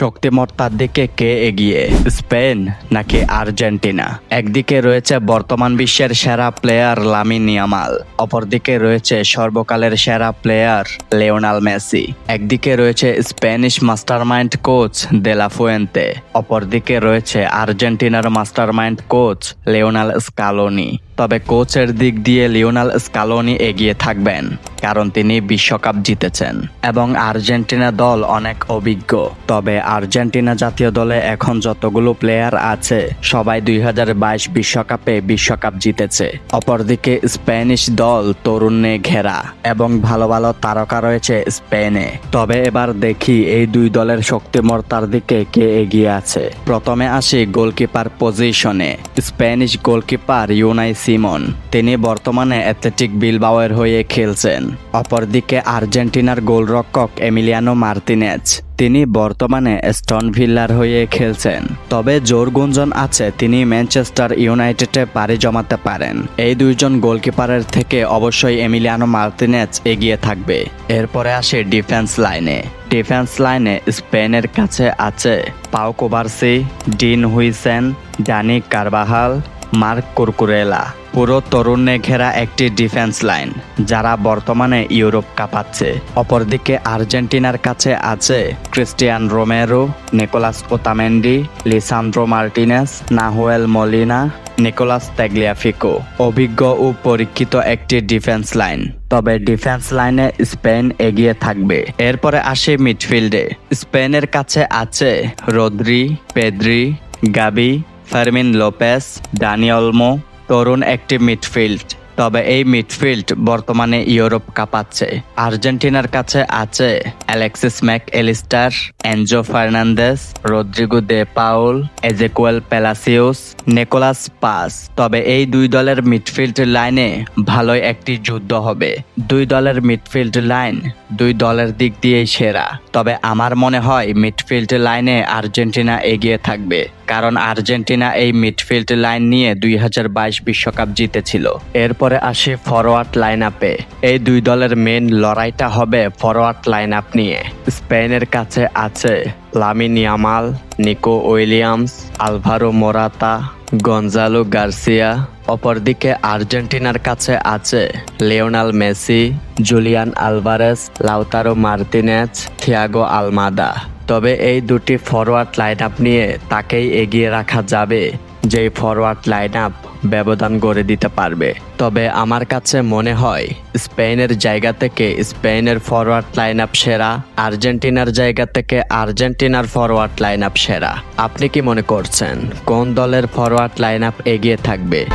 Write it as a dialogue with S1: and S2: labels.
S1: শক্তিমত্তার দিকে কে এগিয়ে? স্পেন নাকি আর্জেন্টিনা? একদিকে রয়েছে বর্তমান বিশ্বের সেরা প্লেয়ার লামিন ইয়ামাল, অপরদিকে রয়েছে সর্বকালের সেরা প্লেয়ার লিওনাল মেসি। একদিকে রয়েছে Spanish mastermind coach de la Fuente, অপরদিকে রয়েছে আর্জেন্টিনার মাস্টারমাইন্ড কোচ লিওনাল স্কালোনি। তবে কোচের দিক দিয়ে লিওনাল স্কালোনি এগিয়ে থাকবেন, কারণ তিনি বিশ্বকাপ জিতেছেন। এবং আর্জেন্টিনা দল অনেক অভিজ্ঞ। তবে আর্জেন্টিনা জাতীয় দলে এখন যতগুলো প্লেয়ার আছে, সবাই দুই বিশ্বকাপে বিশ্বকাপ জিতেছে। অপরদিকে স্প্যানিশ দল তরুণে ঘেরা এবং ভালো ভালো তারকা রয়েছে স্পেনে। তবে এবার দেখি এই দুই দলের শক্তিমর্তার দিকে কে এগিয়ে আছে। প্রথমে আসি গোলকিপার পজিশনে। Spanish goalkeeper Unai Simon. তিনি বর্তমানে অ্যাথলেটিক বিলবাওয়ের হয়ে খেলছেন। অপরদিকে আর্জেন্টিনার গোলরক্ষক এমিলিয়ানো মার্তিনেজ। তিনি বর্তমানে স্টন ভিল্লার হয়ে খেলছেন। তবে জোর গুঞ্জন আছে, তিনি ম্যানচেস্টার ইউনাইটেডে পাড়ি জমাতে পারেন। এই দুইজন গোলকিপারের থেকে অবশ্যই এমিলিয়ানো মার্তিনেজ এগিয়ে থাকবে। এরপরে আসে ডিফেন্স লাইনে। ডিফেন্স লাইনে স্পেনের কাছে আছে Pau Cubarsi Dean Huijsen, Dani Carvajal Marc Cucurella. পুরো তরুণে ঘেরা একটি ডিফেন্স লাইন, যারা বর্তমানে ইউরোপ কাঁপাচ্ছে। অপরদিকে আর্জেন্টিনার কাছে আছে Cristian Romero, Nicolas Otamendi, Lisandro Martinez, Nahuel Molina, Nicolas Tagliafico অভিজ্ঞ ও পরীক্ষিত একটি ডিফেন্স লাইন। তবে ডিফেন্স লাইনে স্পেন এগিয়ে থাকবে। এরপরে আসে মিডফিল্ডে। স্পেনের কাছে আছে Rodri, Pedri, Gavi Fermin Lopez Dani Olmo তরুণ একটি মিডফিল্ড। তবে এই মিডফিল্ড বর্তমানে ইউরোপ কাঁপাচ্ছে। আর্জেন্টিনার কাছে আছে Alexis Mac Allister, Enzo Fernandez Rodrigo De Paul, Ezequiel Palacios Nicolas Paz. তবে এই দুই দলের মিডফিল্ড লাইনে ভালোই একটি যুদ্ধ হবে। দুই দলের মিডফিল্ড লাইন দুই দলের দিক দিয়েই সেরা। তবে আমার মনে হয় মিডফিল্ড লাইনে আর্জেন্টিনা এগিয়ে থাকবে, কারণ আর্জেন্টিনা এই মিডফিল্ড লাইন নিয়ে দুই হাজার বাইশ বিশ্বকাপ জিতেছিল। এরপরে আসে ফরওয়ার্ড লাইন আপে এই দুই দলের মেন লড়াইটা হবে ফরওয়ার্ড লাইন আপ নিয়ে। স্পেনের কাছে আছে Lamine Yamal, Nico Williams, Alvaro Morata Gonzalo Garcia অপরদিকে আর্জেন্টিনার কাছে আছে Lionel Messi, Julian Alvarez, Lautaro Martinez Thiago Almada. তবে এই দুটি ফরওয়ার্ড লাইন নিয়ে তাকেই এগিয়ে রাখা যাবে, যেই ফরওয়ার্ড লাইন ব্যবধান গড়ে দিতে পারবে। তবে আমার কাছে মনে হয়, স্পেনের জায়গা থেকে স্পেনের ফরওয়ার্ড লাইন আপ সেরা, আর্জেন্টিনার জায়গা থেকে আর্জেন্টিনার ফরওয়ার্ড লাইন আপ সেরা। আপনি কি মনে করছেন, কোন দলের ফরওয়ার্ড লাইন আপ এগিয়ে থাকবে?